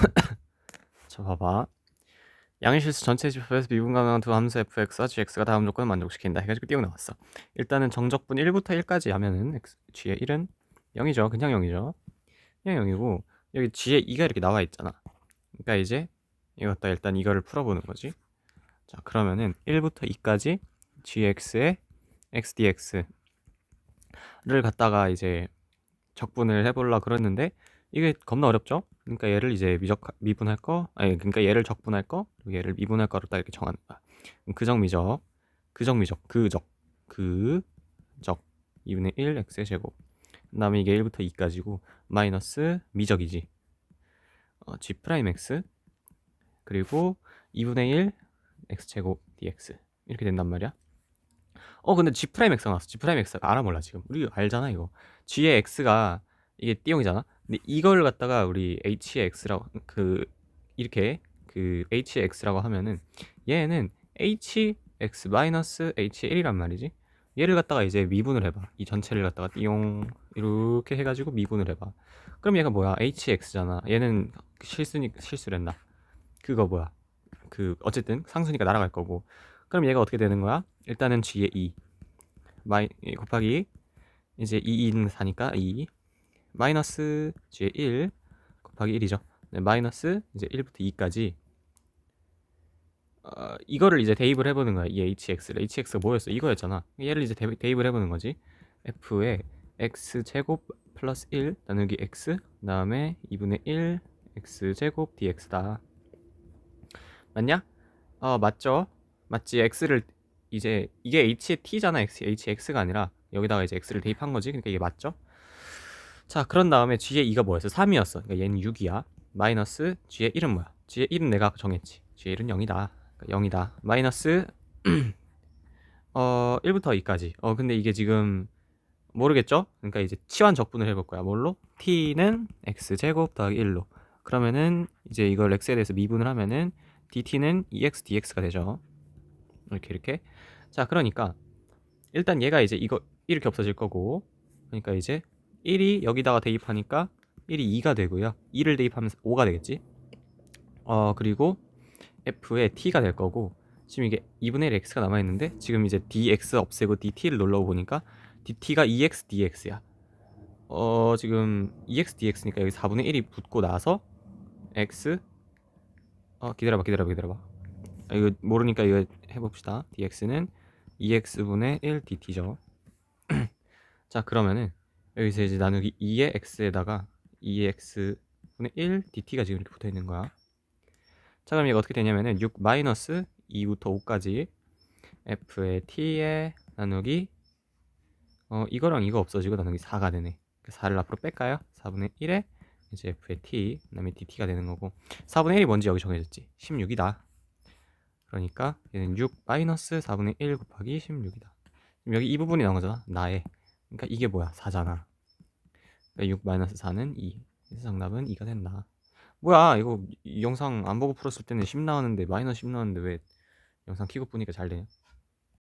자 봐봐. 양의실수 전체 집합에서 미분가능한 두 함수 fx와 gx가 다음 조건을 만족시킨다. 해가지고 띄워 나왔어. 일단은 정적분 1부터 1까지 하면은 x, g의 1은 0이죠. 그냥 0이죠. 그냥 0이고 여기 g의 2가 이렇게 나와 있잖아. 그러니까 이제 이것도 일단 이거를 풀어보는 거지. 자 그러면은 1부터 2까지 gx의 x dx를 갖다가 이제 적분을 해보려 그랬는데 이게 겁나 어렵죠? 그러니까 얘를 이제 미적 미분할 거, 아니 그러니까 얘를 적분할 거, 그리고 얘를 미분할 거로 딱 이렇게 정하는 거야. 그적 미적, 그적 미적, 그적, 그적 2분의 1 x의 제곱. 그다음에 이게 1부터 2까지고 마이너스 미적이지. 어, g 프라임 x 그리고 2분의 1 x 제곱 dx 이렇게 된단 말이야. 어 근데 g 프라임 x가 나왔어. g 프라임 x가 알아 몰라 지금. 우리 알잖아 이거. g의 x가 이게 띠용이잖아. 근데 이걸 갖다가 우리 h의 x라고 그 이렇게 그 h의 x라고 하면은 얘는 hx 마이너스 h의 1이란 말이지. 얘를 갖다가 이제 미분을 해봐. 이 전체를 갖다가 띠용 이렇게 해가지고 미분을 해봐. 그럼 얘가 뭐야? hx잖아. 얘는 실수니 실수랬나? 그거 뭐야? 그 어쨌든 상수니까 날아갈 거고. 그럼 얘가 어떻게 되는 거야? 일단은 g의 2 마이 곱하기 이제 2인 4니까 2 마이너스 g의 1 곱하기 1이죠. 네, 마이너스 이제 1부터 2까지 어, 이거를 이제 대입을 해보는 거야. 이 hx를 hx가 뭐였어? 이거였잖아. 얘를 이제 대, 대입을 해보는 거지. f의 x 제곱 플러스 1 나누기 x 그다음에 2분의 1 x 제곱 dx다. 맞냐? 어 맞죠? 맞지? x를 이제 이게 h의 t잖아. x hx가 아니라 여기다가 이제 x를 대입한 거지. 그러니까 이게 맞죠? 자, 그런 다음에 g의 2가 뭐였어? 3이었어. 그러니까 얘는 6이야. 마이너스 g의 1은 뭐야? g의 1은 내가 정했지. g의 1은 0이다. 그러니까 0이다. 마이너스 어 1부터 2까지. 어 근데 이게 지금 모르겠죠? 그러니까 이제 치환 적분을 해볼 거야. 뭘로? t는 x 제곱 더하기 1로. 그러면은 이제 이걸 x에 대해서 미분을 하면은 dt는 2x dx가 되죠. 이렇게 이렇게. 자, 그러니까 일단 얘가 이제 이거 이렇게 없어질 거고. 그러니까 이제 1이 여기다가 대입하니까 1이 2가 되고요. 2를 대입하면 5가 되겠지. 어, 그리고 f의 t가 될 거고 지금 이게 2분의 1 x가 남아 있는데 지금 이제 dx 없애고 dt를 놀러 보니까 dt가 2x dx야. 어, 지금 2x dx니까 여기 4분의 1이 붙고 나서 x 어, 기다려봐, 기다려봐, 기다려봐. 아, 이거 모르니까 이거 해봅시다. dx는 2x분의 1 dt죠. 자, 그러면은 여기서 이제 나누기 2의 x에다가 2의 x분의 1 dt가 지금 이렇게 붙어 있는 거야. 자, 그럼 이거 어떻게 되냐면은 6 마이너스 2부터 5까지 f의 t에 나누기 어 이거랑 이거 없어지고 나누기 4가 되네. 4를 앞으로 뺄까요? 4분의 1에 이제 f의 t 그 다음에 dt가 되는 거고 4분의 1이 뭔지 여기 정해졌지. 16이다. 그러니까 얘는 6 마이너스 4분의 1 곱하기 16이다. 여기 이 부분이 나온 거잖아. 나의. 그러니까 이게 뭐야? 4잖아. 그러니까 6 마이너스 4는 2. 그래서 정답은 2가 된다. 뭐야 이거 이 영상 안 보고 풀었을 때는 10 나왔는데 마이너스 10 나왔는데 왜 영상 키고 보니까 잘 되냐?